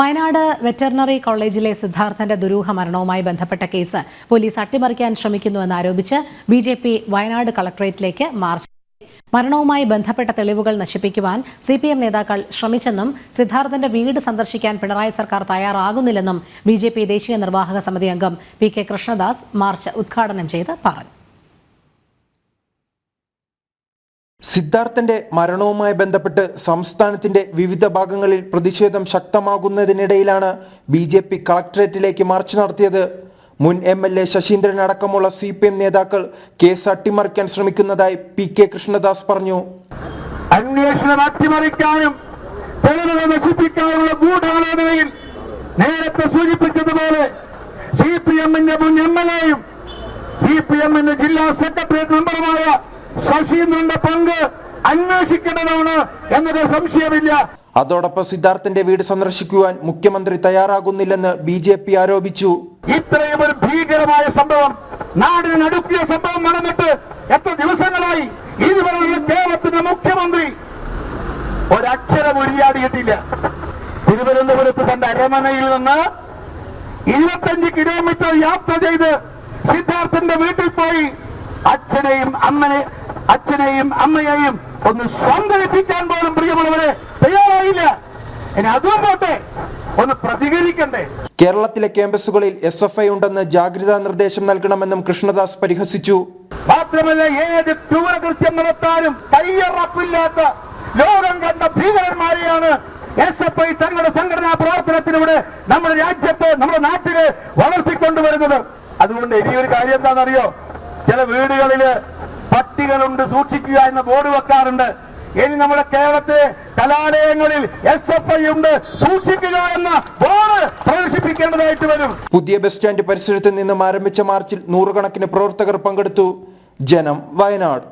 Wayanad veterinary കോളേജിലെ സിദ്ധാർത്ഥന്റെ ദുരൂഹ മരണവുമായി ബന്ധപ്പെട്ട കേസ് പോലീസ് അട്ടിമറിക്കാൻ ശ്രമിക്കുന്നുവെന്ന് ആരോപിച്ച് ബി ജെ പി വയനാട് കളക്ടറേറ്റിലേക്ക് മാർച്ച്. മരണവുമായി ബന്ധപ്പെട്ട തെളിവുകൾ നശിപ്പിക്കുവാൻ സി പി എം നേതാക്കൾ ശ്രമിച്ചെന്നും സിദ്ധാർത്ഥന്റെ വീട് സന്ദർശിക്കാൻ പിണറായി സർക്കാർ തയ്യാറാകുന്നില്ലെന്നും ബി ജെ പി ദേശീയ നിർവാഹക സമിതി അംഗം പി കെ കൃഷ്ണദാസ് മാർച്ച് ഉദ്ഘാടനം ചെയ്ത് പറഞ്ഞു. സിദ്ധാർത്ഥന്റെ മരണവുമായി ബന്ധപ്പെട്ട് സംസ്ഥാനത്തിന്റെ വിവിധ ഭാഗങ്ങളിൽ പ്രതിഷേധം ശക്തമാകുന്നതിനിടയിലാണ് ബി ജെ പി കളക്ടറേറ്റിലേക്ക് മാർച്ച് നടത്തിയത്. മുൻ എം എൽ എ ശശീന്ദ്രൻ അടക്കമുള്ള സി പി എം നേതാക്കൾ കേസ് അട്ടിമറിക്കാൻ ശ്രമിക്കുന്നതായി പി കെ കൃഷ്ണദാസ് പറഞ്ഞു. അന്വേഷണം അട്ടിമറിക്കാനും തെളിവുകൾ നശിപ്പിക്കാനുള്ള ഗൂഢാലോചനയിൽ നേരത്തെ സൂചിപ്പിച്ചതുപോലെ സി പി എമ്മിന്റെ മുൻ എം എൽ എയും സി പി എമ്മിന്റെ ജില്ലാ സെക്രട്ടേറിയറ്റ് മെമ്പറുമായ ശശീന്ദ്രന്റെ പങ്ക് അന്വേഷിക്കേണ്ടതാണ് എന്നത് സംശയമില്ല. അതോടൊപ്പം സിദ്ധാർത്ഥന്റെ വീട് സന്ദർശിക്കുവാൻ മുഖ്യമന്ത്രി തയ്യാറാകുന്നില്ലെന്ന് ബി ജെ പി ആരോപിച്ചു. ഇത്രയും ഒരു ഭീകരമായ സംഭവം നാടിന് നടുക്കിയ സംഭവം നടന്നിട്ട് എത്ര ദിവസങ്ങളായി ഇതുവരെ കേരളത്തിന്റെ മുഖ്യമന്ത്രി ഒരക്ഷരം ഉരിയാടിയിട്ടില്ല. തിരുവനന്തപുരത്ത് തന്റെ അരമനയിൽ നിന്ന് ഇരുപത്തഞ്ച് കിലോമീറ്റർ യാത്ര ചെയ്ത് സിദ്ധാർത്ഥന്റെ വീട്ടിൽ പോയി. അച്ഛനെയും അമ്മനെ അച്ഛനെയും അമ്മയെയും ഒന്ന് സംഘടിപ്പിക്കാൻ പോലും പ്രിയമുള്ളവരെ തയ്യാറായില്ല. ഇനി അതും പോട്ടെ ഒന്ന് പ്രതികരിക്കണ്ടേ. കേരളത്തിലെ ക്യാമ്പസുകളിൽ എസ് എഫ് ഐ ഉണ്ടെന്ന് ജാഗ്രതാ നിർദ്ദേശം നൽകണമെന്നും കൃഷ്ണദാസ് പരിഹസിച്ചു. മാത്രമല്ല ഏത് ക്രൂരകൃത്യം നടത്താനും തയ്യാറപ്പില്ലാത്ത ലോകം കണ്ട ഭീകരന്മാരെയാണ് എസ് എഫ് ഐ തങ്ങളുടെ സംഘടനാ പ്രവർത്തനത്തിലൂടെ നമ്മുടെ രാജ്യത്ത് നമ്മുടെ നാട്ടിൽ വളർത്തിക്കൊണ്ടുവരുന്നത്. അതുകൊണ്ട് ഇനിയൊരു കാര്യം എന്താണെന്നറിയോ? ചില വീടുകളിൽ പട്ടികളുണ്ട് സൂക്ഷിക്കുക എന്ന ബോർഡ് വെക്കാറുണ്ട്. ഇനി നമ്മുടെ കേരളത്തിലെ കലാലയങ്ങളിൽ എസ് എഫ് ഐ ഉണ്ട്. സൂക്ഷിക്കുക എന്ന ബോർഡ് പ്രദർശിപ്പിക്കേണ്ടതായിട്ട് വരും. പുതിയ ബസ് സ്റ്റാൻഡ് പരിസരത്ത് നിന്നും ആരംഭിച്ച മാർച്ചിൽ നൂറുകണക്കിന് പ്രവർത്തകർ പങ്കെടുത്തു. ജനം വയനാട്.